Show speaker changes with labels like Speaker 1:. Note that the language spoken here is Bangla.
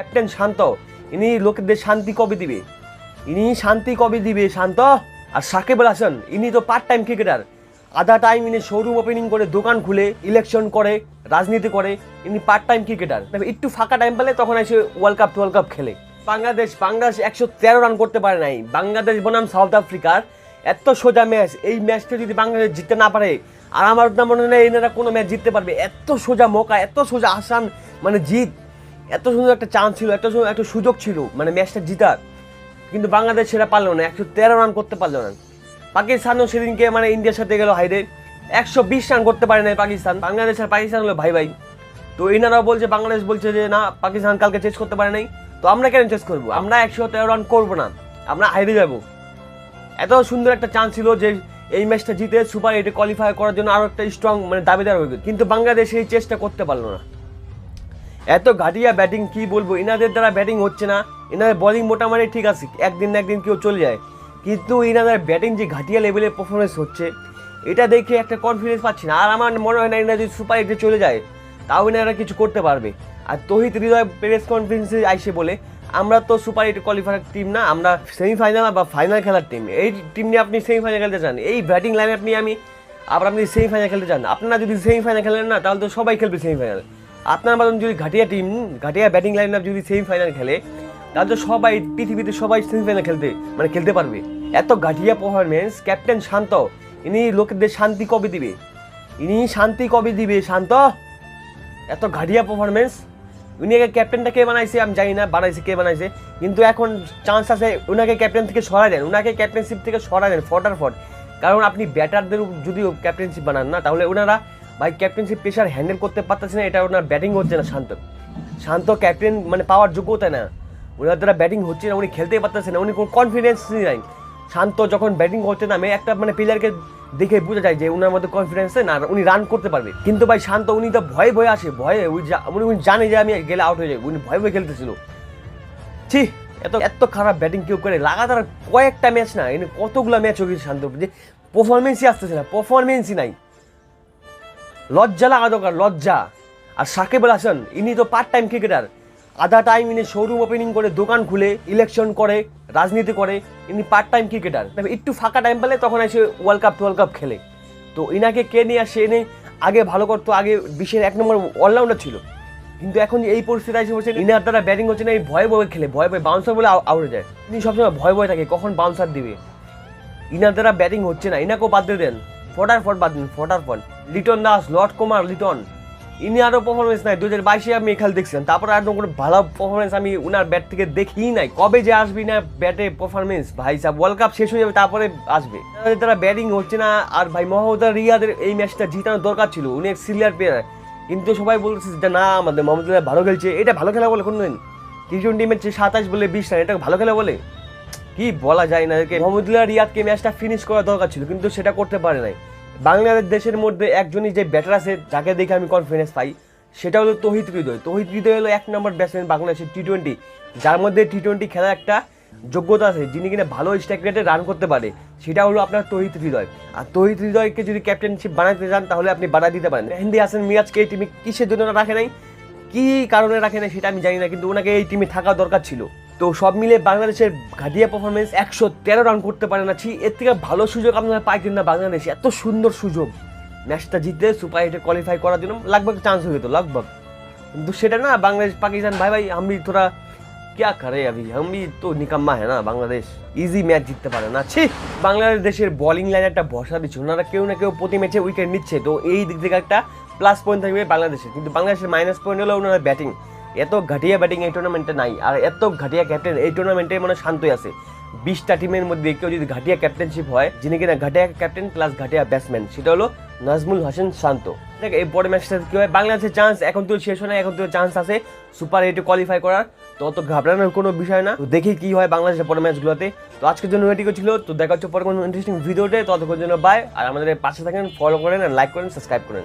Speaker 1: ক্যাপ্টেন শান্ত, ইনি লোকেদের শান্তি কবে দিবে? ইনি শান্তি কবে দিবে, শান্ত? আর সাকিব আল হাসান, ইনি তো পার্ট টাইম ক্রিকেটার আধা টাইম ইনি শোরুম ওপেনিং করে দোকান খুলে ইলেকশন করে, রাজনীতি করে, ইনি পার্ট টাইম ক্রিকেটার একটু ফাঁকা টাইম পেলে তখন এসে ওয়ার্ল্ড কাপ ওয়ার্ল্ড কাপ খেলে। বাংলাদেশ বাংলাদেশ একশো তেরো রান করতে পারে নাই। বাংলাদেশ বনাম সাউথ আফ্রিকার এত সোজা ম্যাচ এই ম্যাচটা যদি বাংলাদেশ জিততে না পারে, আর আমার মনে হয় এনারা কোনো ম্যাচ জিততে পারবে। এত সোজা মোকা এত সোজা আসান মানে জিত। এত সুন্দর একটা চান্স ছিল, এত সুন্দর একটা সুযোগ ছিল মানে ম্যাচটা জিতার। কিন্তু বাংলাদেশ সেটা পারল না, একশো তেরো রান করতে পারল না। পাকিস্তানও সেদিনকে মানে ইন্ডিয়ার সাথে গেল হাইরে একশো বিশ রান করতে পারে না পাকিস্তান, বাংলাদেশ আর পাকিস্তান হলো ভাই ভাই। তো এনারাও বলছে, বাংলাদেশ বলছে যে, না, পাকিস্তান কালকে চেস করতে পারে নাই। তো আমরা কেন চেস করব? আমরা একশো তেরো রান করব না, আমরা হাইরে যাব। এত সুন্দর একটা চান্স ছিল যে, এই ম্যাচটা জিতে সুপার এইটে কোয়ালিফাই করার জন্য আরও একটা স্ট্রং মানে দাবিদার হয়ে কিন্তু বাংলাদেশ এই চেষ্টা করতে পারল না। এত ঘাটিয়া ব্যাটিং কি বলব? এনাদের দ্বারা ব্যাটিং হচ্ছে না। এনাদের বলিং মোটামুটি ঠিক আছে, একদিন না একদিন কেউ চলে যায়। কিন্তু এনাদের ব্যাটিং যে ঘাটিয়া লেভেলের পারফরমেন্স হচ্ছে, এটা দেখে একটা কনফিডেন্স পাচ্ছি না। আর আমার মনে হয় না এনারা যদি সুপার এইটে চলে যায়, তাও এনারা কিছু করতে পারবে। আর তহিত হৃদয় প্রেস কনফারেন্সে আইসে বলে, আমরা তো সুপার এইট কোয়ালিফায়ার টিম না, আমরা সেমিফাইনাল বা ফাইনাল খেলার টিম এই টিম নিয়ে আপনি সেমিফাইনাল খেলতে চান, এই ব্যাটিং লাইন আপনি, আমি, আবার আপনি সেমিফাইনাল খেলতে চান। আপনারা যদি সেমিফাইনাল খেলেন না, তাহলে তো সবাই খেলবে সেমিফাইনাল আপনার মতন যদি ঘাটিয়া টিম ঘাটিয়া ব্যাটিং লাইন আপ যদি সেমিফাইনাল খেলে, তাহলে সবাই পৃথিবীতে সবাই সেমিফাইনাল খেলতে মানে খেলতে পারবে। এত ঘাটিয়া পারফরমেন্স ক্যাপ্টেন শান্ত, ইনি লোকেদের শান্তি কবে দিবে? ইনি শান্তি কবে দিবে, শান্ত? এত ঘাটিয়া পারফরমেন্স উনি আগে ক্যাপ্টেনটা কে বানাইছে আমি জানি না, বানাইছে কে বানাইছে, কিন্তু এখন চান্স আছে ওনাকে ক্যাপ্টেন থেকে সরাই দেন, উনাকে ক্যাপ্টেনশিপ থেকে সরাই দেন, ফটার ফট। কারণ আপনি ব্যাটারদের যদিও ক্যাপ্টেনশিপ বানান না, তাহলে ওনারা ভাই ক্যাপ্টেনশিপ প্রেশার হ্যান্ডেল করতে পারতেছে না, এটা ওনার ব্যাটিং হচ্ছে না, শান্ত। শান্ত ক্যাপ্টেন মানে পাওয়ার যোগ্যতা না। ওনার দ্বারা ব্যাটিং হচ্ছে না, উনি খেলতেই পারতেছে না, উনি কোনো কনফিডেন্স নাই। শান্ত যখন ব্যাটিং করতে নামে, একটা মানে প্লেয়ারকে দেখে বোঝা যায় যে ওনার মধ্যে কনফিডেন্স না উনি রান করতে পারবে। কিন্তু ভাই, শান্ত, উনি তো ভয়ে ভয়ে আসে, ভয়ে উনি উনি জানে যে আমি গেলে আউট হয়ে যাই উনি ভয়ে ভয়ে খেলতেছিল। ছি, এত এত খারাপ ব্যাটিং কেউ করে, লাগাতার কয়েকটা ম্যাচ না, এনে কতগুলো ম্যাচ হয়ে গেছে শান্ত? যে পারফরমেন্সই আসতেছে না পারফরমেন্সই নাই। লজ্জা লাগা দরকার, লজ্জা। আর সাকিব আল হাসান, ইনি তো পার্ট টাইম ক্রিকেটার আধা টাইম ইনি শোরুম ওপেনিং করে দোকান খুলে ইলেকশন করে, রাজনীতি করে, ইনি পার্ট টাইম ক্রিকেটার একটু ফাঁকা টাইম পেলে তখন এসে ওয়ার্ল্ড কাপ ওয়ার্ল্ড কাপ খেলে। তো ইনাকে কে নিয়ে আসে, এনে আগে ভালো করতো, আগে বিশ্বের এক নম্বর অলরাউন্ডার ছিল। কিন্তু এখন এই পরিস্থিতি এসে বসে ইনার দ্বারা ব্যাটিং হচ্ছে না, এই ভয়ে ভয়ে খেলে, ভয়ে ভয়ে বাউন্সার বলে আউট যায়। ইনি সবসময় ভয় ভয় থাকে, কখন বাউন্সার দিবে? ইনার দ্বারা ব্যাটিং হচ্ছে না, ইনাকেও বাদ দিয়ে দেন। ফটার ফট বাদ দিন, ফটার ফট। লিটন দাস, লর্ড কুমার, লিটন। ইনি আরও পারফরমেন্স নাই দু হাজার বাইশে আমি খেল দেখছিলাম তারপরে আর কোনো ভালো পারফরমেন্স আমি উনার ব্যাট থেকে দেখি নাই। কবে যে আসবি না ব্যাটে পারফরমেন্স ভাই সাহেব ওয়ার্ল্ড কাপ শেষ হয়ে যাবে, তারপরে আসবে। তারা ব্যাটিং হচ্ছে না, আর ভাই মোহাম্মদ রিয়াদের এই ম্যাচটা জিতানোর দরকার ছিল, উনি এক সিনিয়র প্লেয়ার কিন্তু সবাই বলছে যে, না, আমাদের মোহাম্মদ ভালো খেলছে। এটা ভালো খেলা বলে কোনো টি টোয়েন্টি ম্যাচে সাতাশ বলে বিশ রান, এটা ভালো খেলা বলে? কি বলা যায় না মোহাম্মদুল্লাহ রিয়াদকে ম্যাচটা ফিনিশ করা দরকার ছিল, কিন্তু সেটা করতে পারে নাই। বাংলাদেশ দেশের মধ্যে একজনই যে ব্যাটার আছে, যাকে দেখে আমি কনফিডেন্স পাই, সেটা হলো তহিত হৃদয়। তহিত হৃদয় হলো এক নম্বর ব্যাটসম্যান বাংলাদেশের টি টোয়েন্টি যার মধ্যে টি টোয়েন্টি খেলার একটা যোগ্যতা আছে, যিনি কিনা ভালো স্ট্রাইক রেটে রান করতে পারে, সেটা হলো আপনার তহিত হৃদয়। আর তহিত হৃদয়কে যদি ক্যাপ্টেনশিপ বানাতে চান, তাহলে আপনি বানা দিতে পারেন। মেহেন্দি হাসান মিরাজকে এই টিমে কিসের জন্য রাখে নাই? কী কারণে রাখে নাই সেটা আমি জানি না, কিন্তু ওনাকে এই টিমে থাকা দরকার ছিল। তো সব মিলে বাংলাদেশের ঘাটিয়া পারফরমেন্স একশো তেরো রান করতে পারে না ছি এর থেকে ভালো সুযোগ আপনারা পাইতেন না বাংলাদেশে এত সুন্দর সুযোগ ম্যাচটা জিতে সুপার এইটে কোয়ালিফাই করার জন্য লাগভগ চান্স হয়ে যেত লাগভগ কিন্তু সেটা না বাংলাদেশ পাকিস্তান ভাই ভাই আমি তোরা क्या करे अभी हम भी तो निकम्मा है ना বাংলাদেশ ইজি ম্যাচ জিততে পারে না ছি বাংলাদেশ দেশের বোলিং লাইনে একটা ভরসা দিচ্ছে ওনারা কেউ না কেউ প্রতি ম্যাচে উইকেট নিচ্ছে তো এই দিক থেকে একটা প্লাস পয়েন্ট থাকবে বাংলাদেশের কিন্তু বাংলাদেশের মাইনাস পয়েন্ট হলো ওনারা ব্যাটিং এত ঘাটিয়া ব্যাটিং এই টুর্নামেন্টে নাই, আর এত ঘাটিয়া ক্যাপ্টেন এই টুর্নামেন্টে মানে শান্তই আছে। বিশটা টিমের মধ্যে কেউ যদি ঘাটিয়া ক্যাপ্টেনশিপ হয়, যিনি কিনা ঘাটিয়া ক্যাপ্টেন প্লাস ঘাটিয়া ব্যাটসম্যান সেটা হলো নাজমুল হাসান শান্ত। দেখ, এই বড় ম্যাচটা কি হয়? বাংলাদেশের চান্স এখন তো শেষ হয় এখন তো চান্স আছে সুপার এইটে কোয়ালিফাই করার। তো অত ঘাবড়ানোর কোনো বিষয় না। তো দেখি কি হয় বাংলাদেশের পরে ম্যাচগুলোতে তো আজকের জন্য এটিকে ছিল। তো দেখা হচ্ছে পরে কোনো ইন্টারেস্টিং ভিডিওতে ততক্ষণ জন্য বাই আর আমাদের পাশে থাকেন ফলো করেন লাইক করেন সাবস্ক্রাইব করেন।